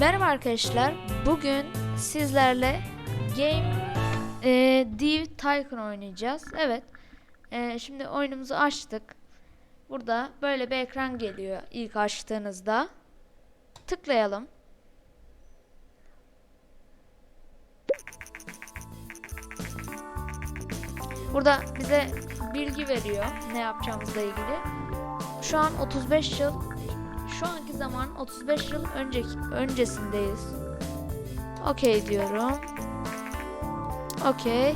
Merhaba arkadaşlar. Bugün sizlerle Game e, Div Tycoon oynayacağız. Evet. E, şimdi oyunumuzu açtık. Burada böyle bir ekran geliyor ilk açtığınızda. Tıklayalım. Burada bize bilgi veriyor ne yapacağımızla ilgili. Şu an 35 yıl şu anki zaman 35 yıl önceki öncesindeyiz. Okey diyorum. Okey.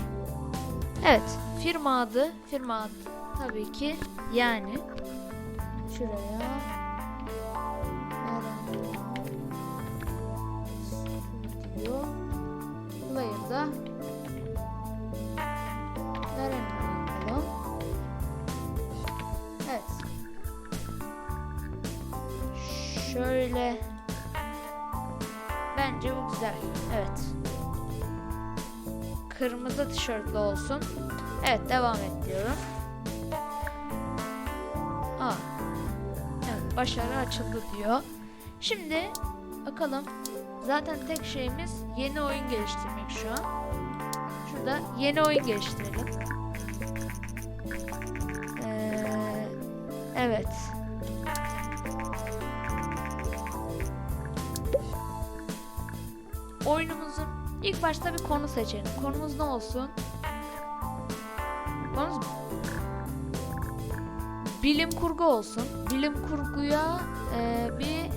Evet. Firma adı. Firma adı. Tabii ki yani. Şuraya. Studio. Şöyle. Bence bu güzel. Evet. Kırmızı tişörtlü olsun. Evet devam et diyorum. Aa. Evet başarı açıldı diyor. Şimdi bakalım. Zaten tek şeyimiz yeni oyun geliştirmek şu an. Şurada yeni oyun geliştirelim. Ee, evet. Başta bir konu seçelim. Konumuz ne olsun? Konumuz bilim kurgu olsun. Bilim kurguya e, bir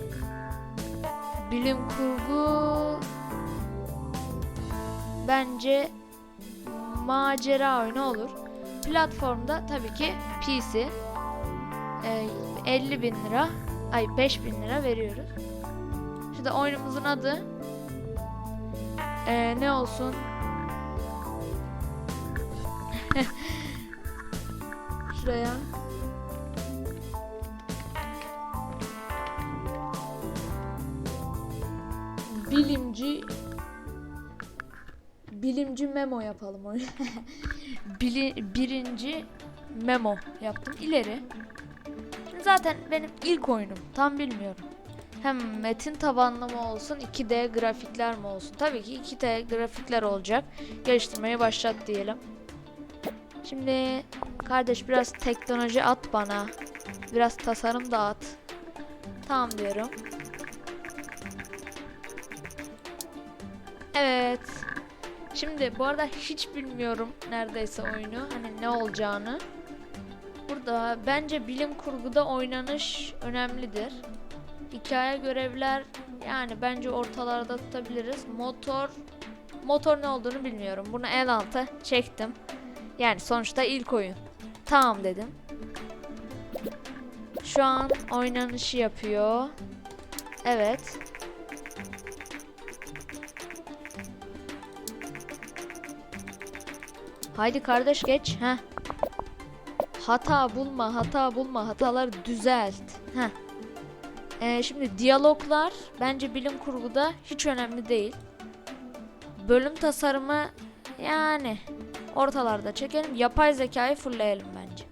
bilim kurgu bence macera oyunu olur. Platformda tabii ki PC e, 50 bin lira ay 5 bin lira veriyoruz. Şimdi oyunumuzun adı ee, ne olsun? Şuraya. Bilimci Bilimci memo yapalım onu. Bili, birinci memo yaptım. İleri. Zaten benim ilk oyunum. Tam bilmiyorum. Hem metin tabanlı mı olsun 2D grafikler mi olsun? Tabii ki 2D grafikler olacak. Geliştirmeye başlat diyelim. Şimdi kardeş biraz teknoloji at bana. Biraz tasarım da at. Tamam diyorum. Evet. Şimdi bu arada hiç bilmiyorum neredeyse oyunu. Hani ne olacağını. Burada bence bilim kurguda oynanış önemlidir. Hikaye görevler yani bence ortalarda tutabiliriz. Motor motor ne olduğunu bilmiyorum. Bunu en alta çektim. Yani sonuçta ilk oyun. Tamam dedim. Şu an oynanışı yapıyor. Evet. Haydi kardeş geç. Heh. Hata bulma, hata bulma, hataları düzelt. Heh. Ee, şimdi diyaloglar bence bilim kurguda hiç önemli değil. Bölüm tasarımı yani ortalarda çekelim. Yapay zekayı fullleyelim bence.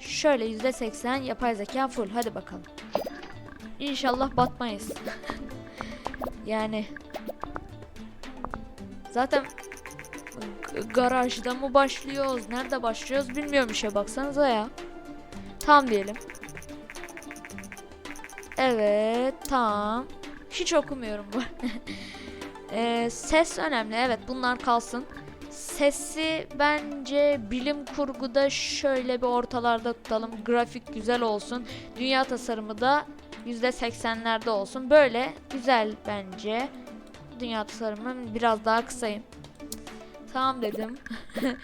Şöyle %80 yapay zeka full. Hadi bakalım. İnşallah batmayız. yani zaten garajda mı başlıyoruz? Nerede başlıyoruz bilmiyorum işe baksanıza ya. Tam diyelim. Evet tamam. Hiç okumuyorum bu. ee, ses önemli. Evet bunlar kalsın. Sesi bence bilim kurguda şöyle bir ortalarda tutalım. Grafik güzel olsun. Dünya tasarımı da %80'lerde olsun. Böyle güzel bence. Dünya tasarımı biraz daha kısayım. Tamam dedim.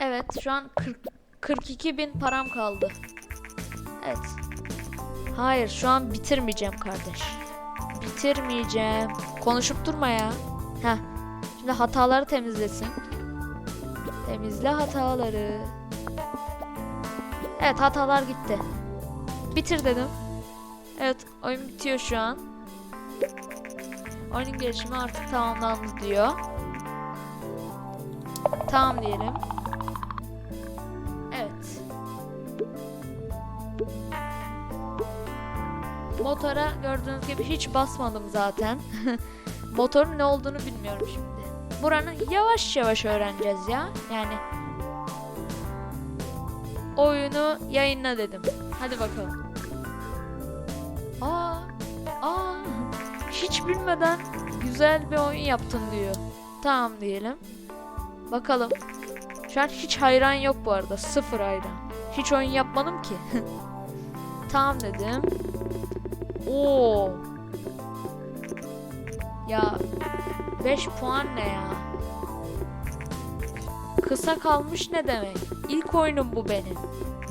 evet şu an 40, 42 bin param kaldı. Evet. Hayır şu an bitirmeyeceğim kardeş. Bitirmeyeceğim. Konuşup durma ya. Heh. Şimdi hataları temizlesin. Temizle hataları. Evet hatalar gitti. Bitir dedim. Evet oyun bitiyor şu an. Oyunun gelişimi artık tamamlandı diyor. Tamam diyelim. Motora gördüğünüz gibi hiç basmadım zaten. Motorun ne olduğunu bilmiyorum şimdi. Buranın yavaş yavaş öğreneceğiz ya. Yani oyunu yayınla dedim. Hadi bakalım. Aa, aa, hiç bilmeden güzel bir oyun yaptın diyor. Tamam diyelim. Bakalım. Şu an hiç hayran yok bu arada. Sıfır hayran. Hiç oyun yapmadım ki. tamam dedim. Oo. Ya 5 puan ne ya? Kısa kalmış ne demek? İlk oyunum bu benim.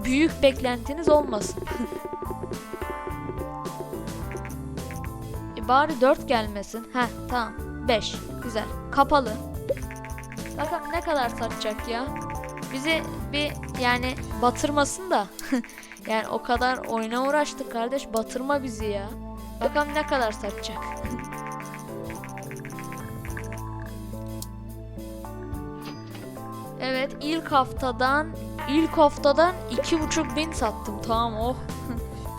Büyük beklentiniz olmasın. e bari 4 gelmesin. Heh tamam. 5. Güzel. Kapalı. Bakalım ne kadar satacak ya. Bizi bir yani batırmasın da. yani o kadar oyuna uğraştık kardeş batırma bizi ya. Bakalım ne kadar satacak. evet ilk haftadan ilk haftadan iki buçuk bin sattım tamam oh.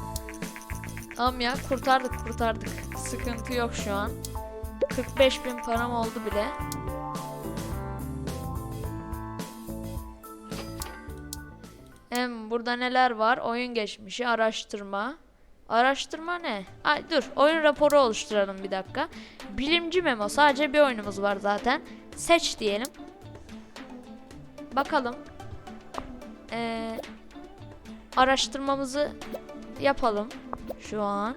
tamam ya kurtardık kurtardık. Sıkıntı yok şu an. 45 bin param oldu bile. Hem burada neler var? Oyun geçmişi, araştırma. Araştırma ne? Ay dur, oyun raporu oluşturalım bir dakika. Bilimci memo. Sadece bir oyunumuz var zaten. Seç diyelim. Bakalım. Ee, araştırmamızı yapalım şu an.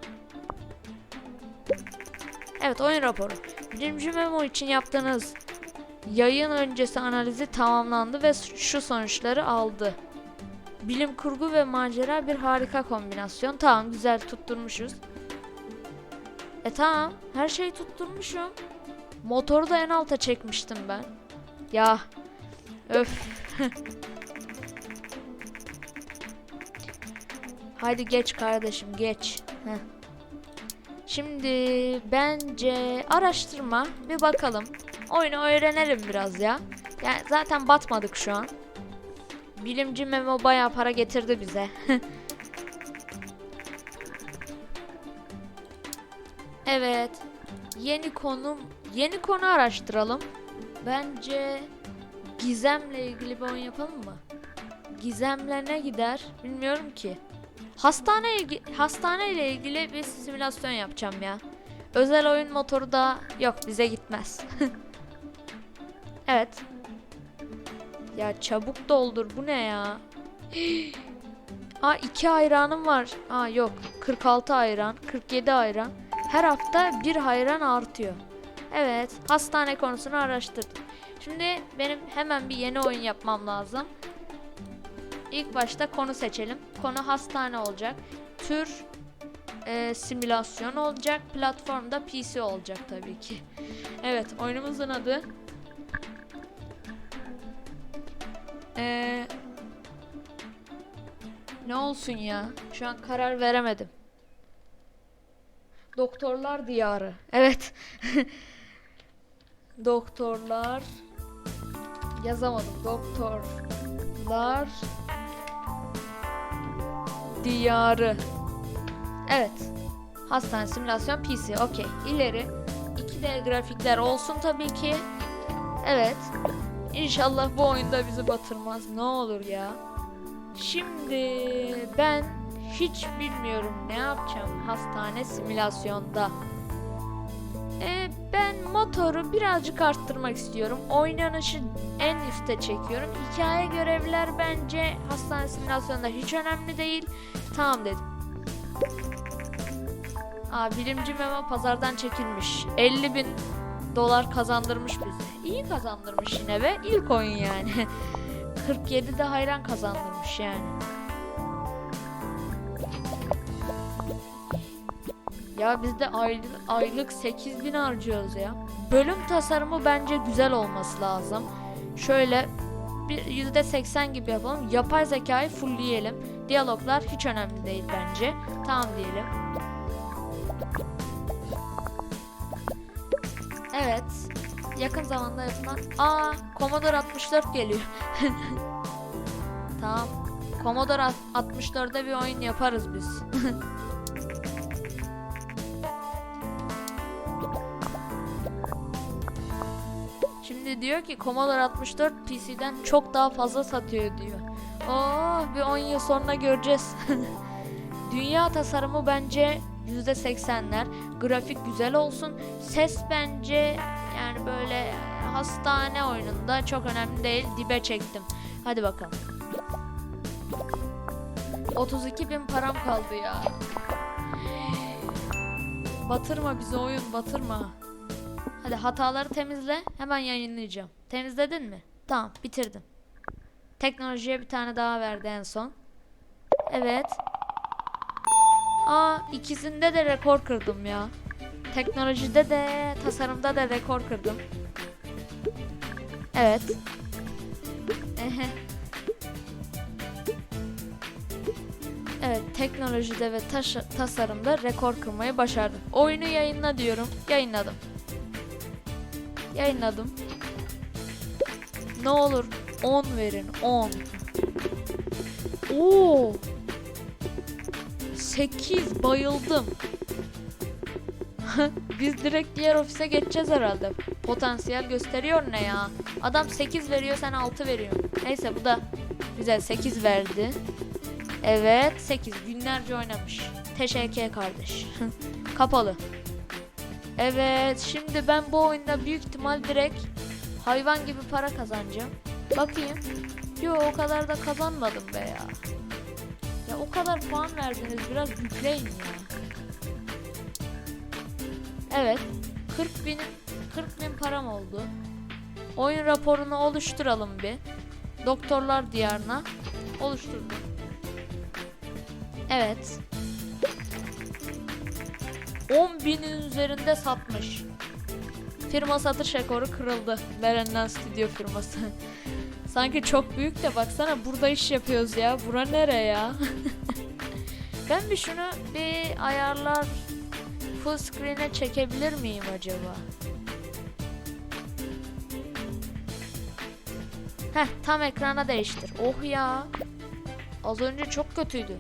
Evet, oyun raporu. Bilimci memo için yaptığınız yayın öncesi analizi tamamlandı ve şu sonuçları aldı. Bilim kurgu ve macera bir harika kombinasyon. Tamam güzel tutturmuşuz. E tamam her şeyi tutturmuşum. Motoru da en alta çekmiştim ben. Ya öf. Haydi geç kardeşim geç. Heh. Şimdi bence araştırma bir bakalım. Oyunu öğrenelim biraz ya. Yani zaten batmadık şu an. Bilimci Memo bayağı para getirdi bize. evet. Yeni konum, yeni konu araştıralım. Bence gizemle ilgili bir oyun yapalım mı? Gizemle ne gider? Bilmiyorum ki. Hastane ilgi hastane ile ilgili bir simülasyon yapacağım ya. Özel oyun motoru da yok bize gitmez. evet. Ya çabuk doldur bu ne ya? Aa iki ayranım var. Aa yok 46 ayran 47 ayran. Her hafta bir hayran artıyor. Evet hastane konusunu araştırdım. Şimdi benim hemen bir yeni oyun yapmam lazım. İlk başta konu seçelim. Konu hastane olacak. Tür e, simülasyon olacak. Platformda PC olacak tabii ki. Evet oyunumuzun adı Ee, ne olsun ya? Şu an karar veremedim. Doktorlar diyarı. Evet. Doktorlar yazamadım. Doktorlar diyarı. Evet. Hastane simülasyon PC. Okey. İleri 2D grafikler olsun tabii ki. Evet. İnşallah bu oyunda bizi batırmaz. Ne olur ya. Şimdi ben hiç bilmiyorum ne yapacağım hastane simülasyonda. Ee, ben motoru birazcık arttırmak istiyorum. Oynanışı en üste çekiyorum. Hikaye görevler bence hastane simülasyonda hiç önemli değil. Tamam dedim. Aa, bilimci memo pazardan çekilmiş. 50 bin dolar kazandırmış bize. İyi kazandırmış yine ve ilk oyun yani. 47'de hayran kazandırmış yani. Ya biz de aylık, aylık 8000 harcıyoruz ya. Bölüm tasarımı bence güzel olması lazım. Şöyle bir %80 gibi yapalım. Yapay zekayı fullleyelim. Diyaloglar hiç önemli değil bence. Tamam diyelim. Evet yakın zamanda yapılan. Aa, Commodore 64 geliyor. tamam. Commodore 64'de bir oyun yaparız biz. Şimdi diyor ki Commodore 64 PC'den çok daha fazla satıyor diyor. Oh bir 10 yıl sonra göreceğiz. Dünya tasarımı bence %80'ler. Grafik güzel olsun. Ses bence yani böyle hastane oyununda çok önemli değil. Dibe çektim. Hadi bakalım. 32 bin param kaldı ya. Batırma bizi oyun batırma. Hadi hataları temizle. Hemen yayınlayacağım. Temizledin mi? Tamam bitirdim. Teknolojiye bir tane daha verdi en son. Evet. Aa ikisinde de rekor kırdım ya. Teknolojide de tasarımda da rekor kırdım. Evet. Ehe. Evet teknolojide ve taş- tasarımda rekor kırmayı başardım. Oyunu yayınla diyorum. Yayınladım. Yayınladım. Ne olur 10 verin 10. Oo. 8 bayıldım. Biz direkt diğer ofise geçeceğiz herhalde. Potansiyel gösteriyor ne ya? Adam 8 veriyor sen 6 veriyorsun. Neyse bu da güzel 8 verdi. Evet 8 günlerce oynamış. Teşekkür kardeş. Kapalı. Evet şimdi ben bu oyunda büyük ihtimal direkt hayvan gibi para kazanacağım. Bakayım. Yo o kadar da kazanmadım be ya. Ya o kadar puan verdiniz biraz yükleyin ya. Evet. 40 bin 40 bin param oldu. Oyun raporunu oluşturalım bir. Doktorlar diyarına oluşturdum. Evet. 10 binin üzerinde satmış. Firma satış rekoru kırıldı. Berenden Stüdyo firması. Sanki çok büyük de baksana burada iş yapıyoruz ya. Bura nere ya? ben bir şunu bir ayarlar full screen'e çekebilir miyim acaba? Heh tam ekrana değiştir. Oh ya. Az önce çok kötüydü.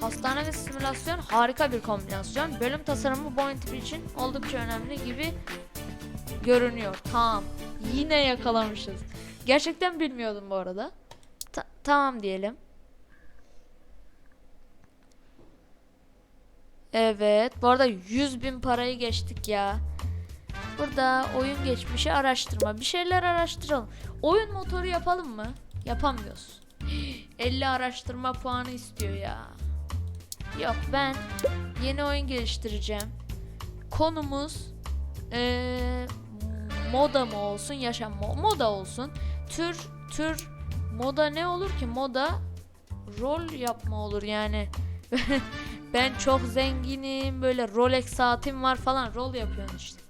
Hastane ve simülasyon harika bir kombinasyon. Bölüm tasarımı oyun tipi için oldukça önemli gibi görünüyor. Tamam. Yine yakalamışız. Gerçekten bilmiyordum bu arada. Ta- tamam diyelim. Evet. Bu arada 100 bin parayı geçtik ya. Burada oyun geçmişi araştırma. Bir şeyler araştıralım. Oyun motoru yapalım mı? Yapamıyoruz. 50 araştırma puanı istiyor ya. Yok ben yeni oyun geliştireceğim. Konumuz eee, moda mı olsun, yaşam mo- moda olsun. Tür tür moda ne olur ki? Moda rol yapma olur yani. ben çok zenginim, böyle Rolex saatim var falan rol yapıyorsun işte.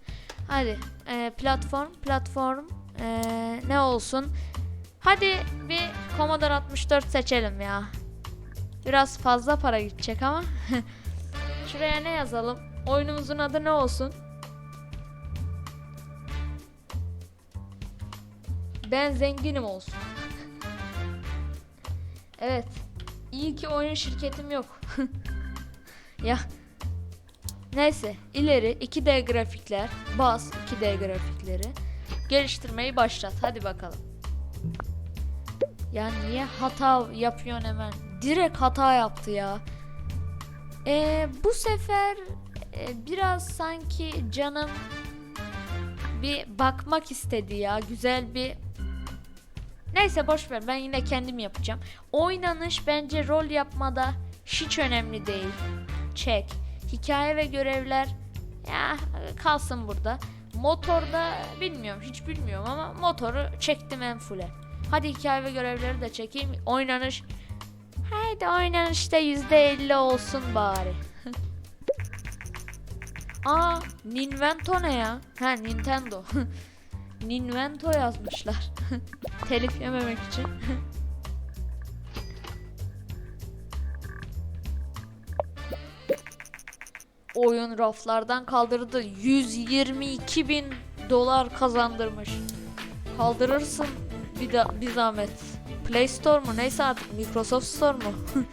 Hadi eee, platform platform eee, ne olsun? Hadi bir Commodore 64 seçelim ya. Biraz fazla para gidecek ama. Şuraya ne yazalım? Oyunumuzun adı ne olsun? Ben zenginim olsun. evet. İyi ki oyun şirketim yok. ya. Neyse. ileri 2D grafikler. Bas 2D grafikleri. Geliştirmeyi başlat. Hadi bakalım. Ya niye hata yapıyorsun hemen? Direkt hata yaptı ya. Ee, bu sefer e, biraz sanki canım bir bakmak istedi ya. Güzel bir Neyse boş ver ben yine kendim yapacağım. Oynanış bence rol yapmada hiç önemli değil. Çek. Hikaye ve görevler ya kalsın burada. Motorda bilmiyorum hiç bilmiyorum ama motoru çektim en full'e. Hadi hikaye ve görevleri de çekeyim. Oynanış Haydi oynanışta %50 olsun bari. Aa, Ninvento ne ya? Ha Nintendo. Ninvento yazmışlar. Telif yememek için. Oyun raflardan kaldırdı. 122 bin dolar kazandırmış. Kaldırırsın bir, da, bir zahmet. Play Store mu neyse artık Microsoft Store mu?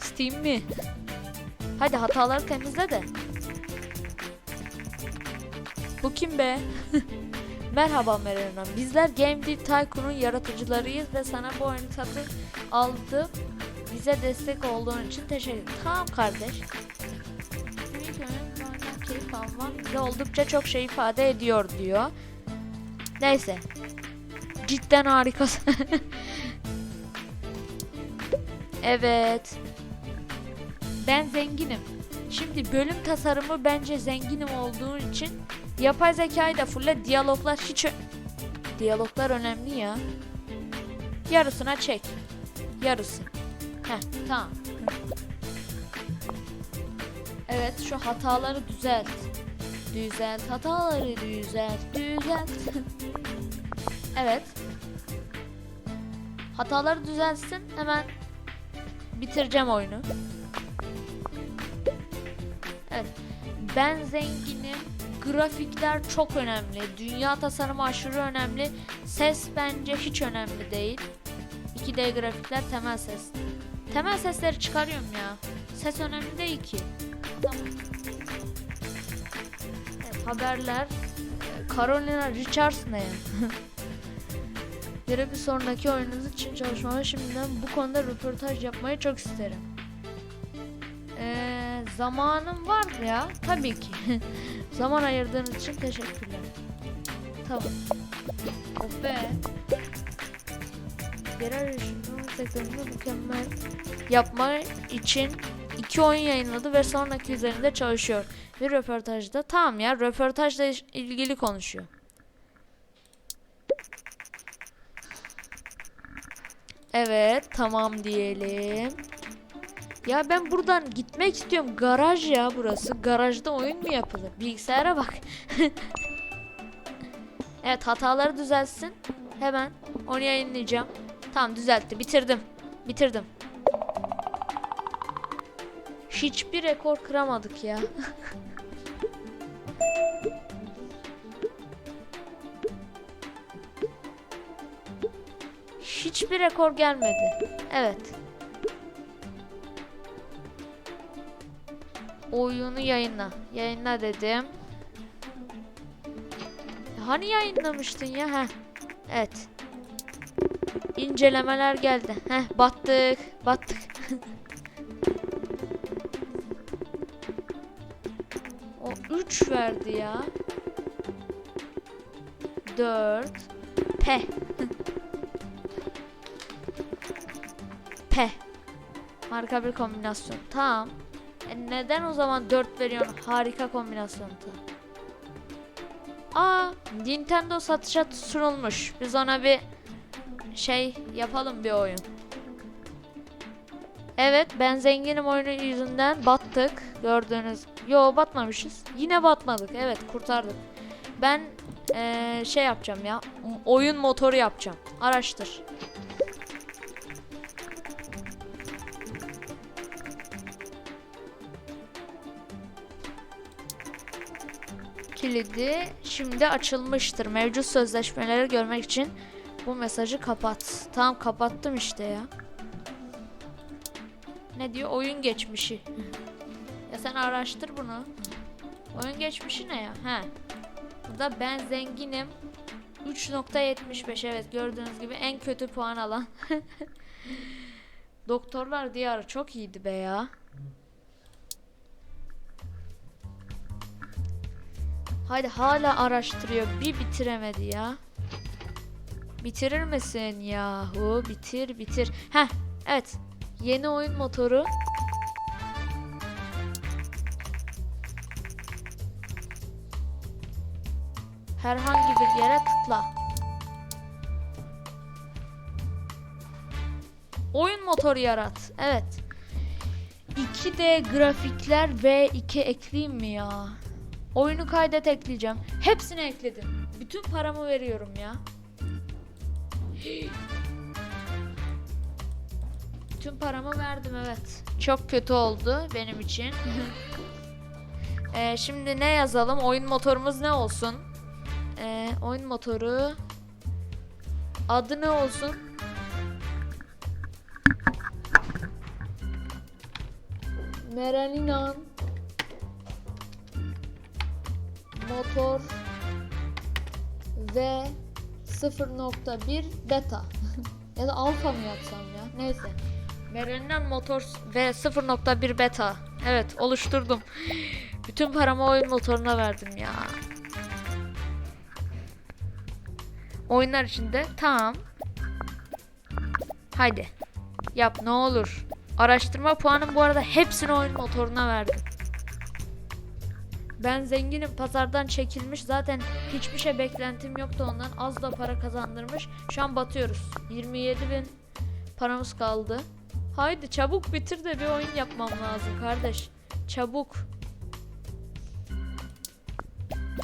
Steam mi? Hadi hataları temizle de. Bu kim be? Merhaba Hanım. Bizler Game Deal Tycoon'un yaratıcılarıyız ve sana bu oyunu satın aldım. Bize destek olduğun için teşekkür ederim. Tamam kardeş. Almam bize oldukça çok şey ifade ediyor diyor. Neyse. Cidden harikasın. evet. Ben zenginim. Şimdi bölüm tasarımı bence zenginim olduğu için yapay zekayı da fulle diyaloglar hiç diyaloglar önemli ya. Yarısına çek. Yarısı. Heh tamam. Evet şu hataları düzelt. Düzelt hataları düzelt düzelt. evet. Hataları düzelsin hemen bitireceğim oyunu. Evet. Ben zenginim. Grafikler çok önemli. Dünya tasarımı aşırı önemli. Ses bence hiç önemli değil. 2D grafikler temel ses. Temel sesleri çıkarıyorum ya. Ses önemli değil ki. Tamam. Haberler. Carolina Richards ne ya? Yine bir sonraki oyununuz için çalışmaya şimdiden bu konuda röportaj yapmayı çok isterim. Ee, zamanım var ya tabii ki. Zaman ayırdığınız için teşekkürler. Tamam. Oh be. Yerel yaşam sektöründe mükemmel yapma için iki oyun yayınladı ve sonraki üzerinde çalışıyor. Bir röportajda tamam ya röportajla ilgili konuşuyor. Evet tamam diyelim. Ya ben buradan gitmek istiyorum. Garaj ya burası. Garajda oyun mu yapılır? Bilgisayara bak. evet hataları düzelsin. Hemen onu yayınlayacağım. Tamam düzeltti. Bitirdim. Bitirdim. Hiçbir rekor kıramadık ya. Hiçbir rekor gelmedi. Evet. Oyunu yayınla. Yayınla dedim. Hani yayınlamıştın ya? Heh. Evet. İncelemeler geldi. Heh battık. Battık. o 3 verdi ya. 4 P. P. Harika bir kombinasyon. Tamam. E neden o zaman 4 veriyorsun? Harika kombinasyon. Aa, Nintendo satışa sunulmuş. Biz ona bir şey yapalım bir oyun. Evet, ben zenginim oyunu yüzünden battık. Gördüğünüz. Yo batmamışız. Yine batmadık. Evet, kurtardık. Ben eee, şey yapacağım ya. Oyun motoru yapacağım. Araştır. Kilidi şimdi açılmıştır. Mevcut sözleşmeleri görmek için bu mesajı kapat. Tamam kapattım işte ya. Ne diyor? Oyun geçmişi. ya sen araştır bunu. Oyun geçmişi ne ya? He. Burada ben zenginim. 3.75 evet gördüğünüz gibi en kötü puan alan. Doktorlar diyarı çok iyiydi be ya. Haydi hala araştırıyor. Bir bitiremedi ya. Bitirir misin yahu? Bitir bitir. Heh evet. Yeni oyun motoru. Herhangi bir yere tıkla. Oyun motoru yarat. Evet. 2D grafikler V2 ekleyeyim mi ya? Oyunu kaydet ekleyeceğim. Hepsini ekledim. Bütün paramı veriyorum ya. Bütün paramı verdim evet. Çok kötü oldu benim için. Ee, şimdi ne yazalım? Oyun motorumuz ne olsun? Ee, oyun motoru adı ne olsun? Meralinan motor ve 0.1 beta. ya da alfa mı yapsam ya? Neyse. Merenden motor ve 0.1 beta. Evet oluşturdum. Bütün paramı oyun motoruna verdim ya. Oyunlar içinde tamam. Haydi. Yap ne olur. Araştırma puanım bu arada hepsini oyun motoruna verdim. Ben zenginim pazardan çekilmiş zaten hiçbir şey beklentim yoktu ondan az da para kazandırmış. Şu an batıyoruz. 27 bin paramız kaldı. Haydi çabuk bitir de bir oyun yapmam lazım kardeş. Çabuk.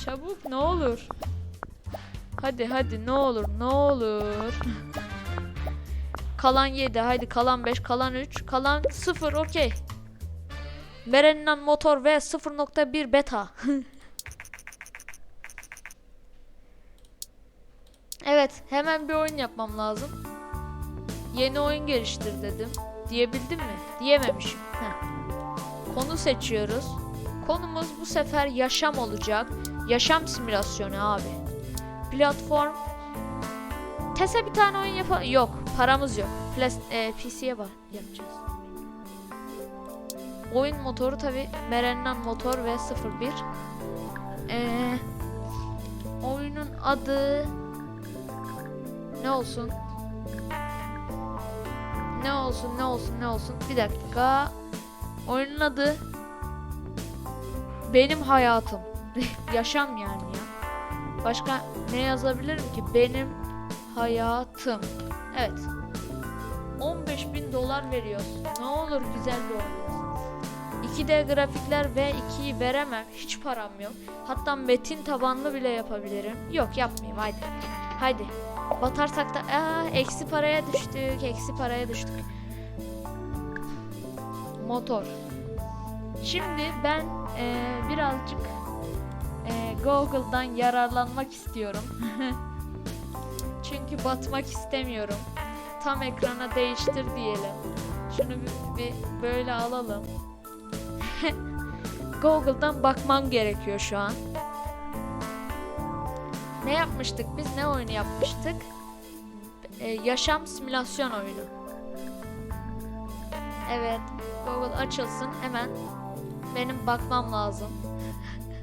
Çabuk ne olur. Hadi hadi ne olur ne olur. kalan 7 haydi kalan 5 kalan 3 kalan 0 okey. Meren'den motor ve 0.1 beta. evet hemen bir oyun yapmam lazım. Yeni oyun geliştir dedim. Diyebildim mi? Diyememişim. Heh. Konu seçiyoruz. Konumuz bu sefer yaşam olacak. Yaşam simülasyonu abi. Platform. TES'e bir tane oyun yap Yok. Paramız yok. Plas e, PC'ye bak yapacağız. Oyun motoru tabi Merennan motor ve 01. Ee, oyunun adı ne olsun? Ne olsun ne olsun ne olsun? Bir dakika. Oyunun adı benim hayatım. Yaşam yani ya. Başka ne yazabilirim ki? Benim hayatım. Evet. 15 bin dolar veriyoruz. Ne olur güzel bir oyun. 2D grafikler ve 2'yi veremem. Hiç param yok. Hatta metin tabanlı bile yapabilirim. Yok yapmayayım haydi. Haydi. Batarsak da aa, eksi paraya düştük. Eksi paraya düştük. Motor. Şimdi ben eee, birazcık eee, Google'dan yararlanmak istiyorum. Çünkü batmak istemiyorum. Tam ekrana değiştir diyelim. Şunu bir, bir böyle alalım. Google'dan bakmam gerekiyor şu an. Ne yapmıştık biz? Ne oyunu yapmıştık? Ee, yaşam simülasyon oyunu. Evet. Google açılsın hemen. Benim bakmam lazım.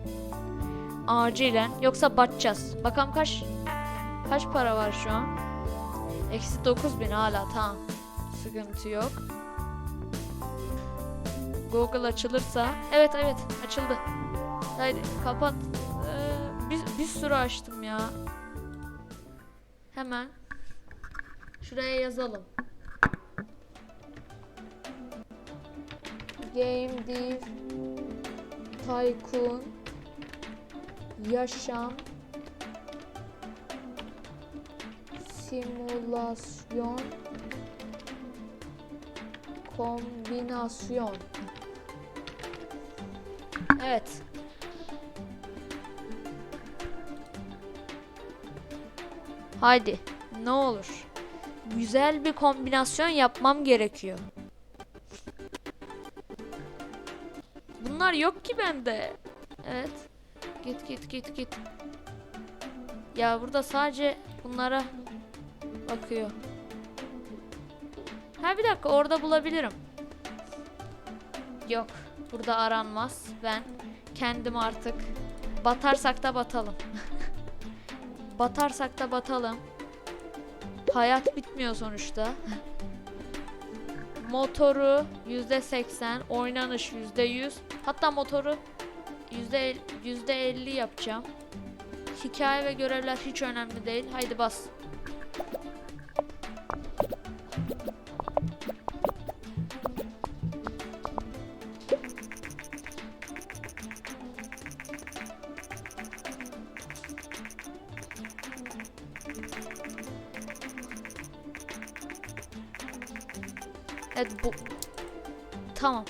Acilen. Yoksa batacağız. Bakalım kaç kaç para var şu an? Eksi 9000 hala tamam. Sıkıntı yok. Google açılırsa. Evet evet açıldı. Haydi kapat. Ee, bir, bir sürü açtım ya. Hemen. Şuraya yazalım. Game Dev Tycoon Yaşam Simülasyon Kombinasyon Evet. Haydi. Ne olur. Güzel bir kombinasyon yapmam gerekiyor. Bunlar yok ki bende. Evet. Git git git git. Ya burada sadece bunlara bakıyor. Ha bir dakika orada bulabilirim. Yok. Burada aranmaz. Ben kendim artık batarsak da batalım. batarsak da batalım. Hayat bitmiyor sonuçta. Motoru %80, oynanış %100. Hatta motoru yüzde yüzde 50 yapacağım. Hikaye ve görevler hiç önemli değil. Haydi bas. Tamam.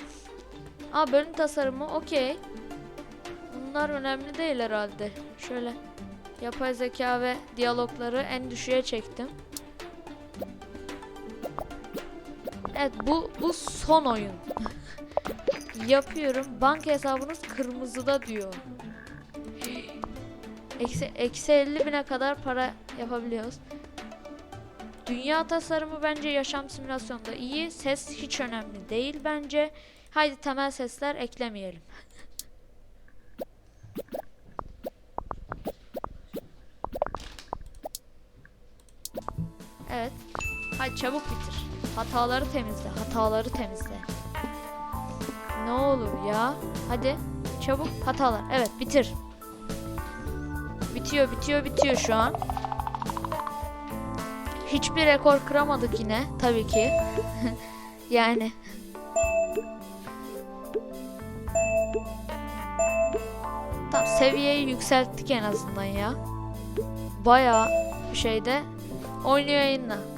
Aa bölüm tasarımı okey. Bunlar önemli değil herhalde. Şöyle yapay zeka ve diyalogları en düşüğe çektim. Evet bu bu son oyun. Yapıyorum. Banka hesabınız kırmızıda diyor. Eksi, eksi 50 bine kadar para yapabiliyoruz. Dünya tasarımı bence yaşam simülasyonda iyi. Ses hiç önemli değil bence. Haydi temel sesler eklemeyelim. Evet. Hadi çabuk bitir. Hataları temizle. Hataları temizle. Ne olur ya. Hadi. Çabuk hatalar. Evet bitir. Bitiyor bitiyor bitiyor şu an. Hiçbir rekor kıramadık yine. Tabii ki. yani. Tam seviyeyi yükselttik en azından ya. Bir şeyde oynuyor yayınla.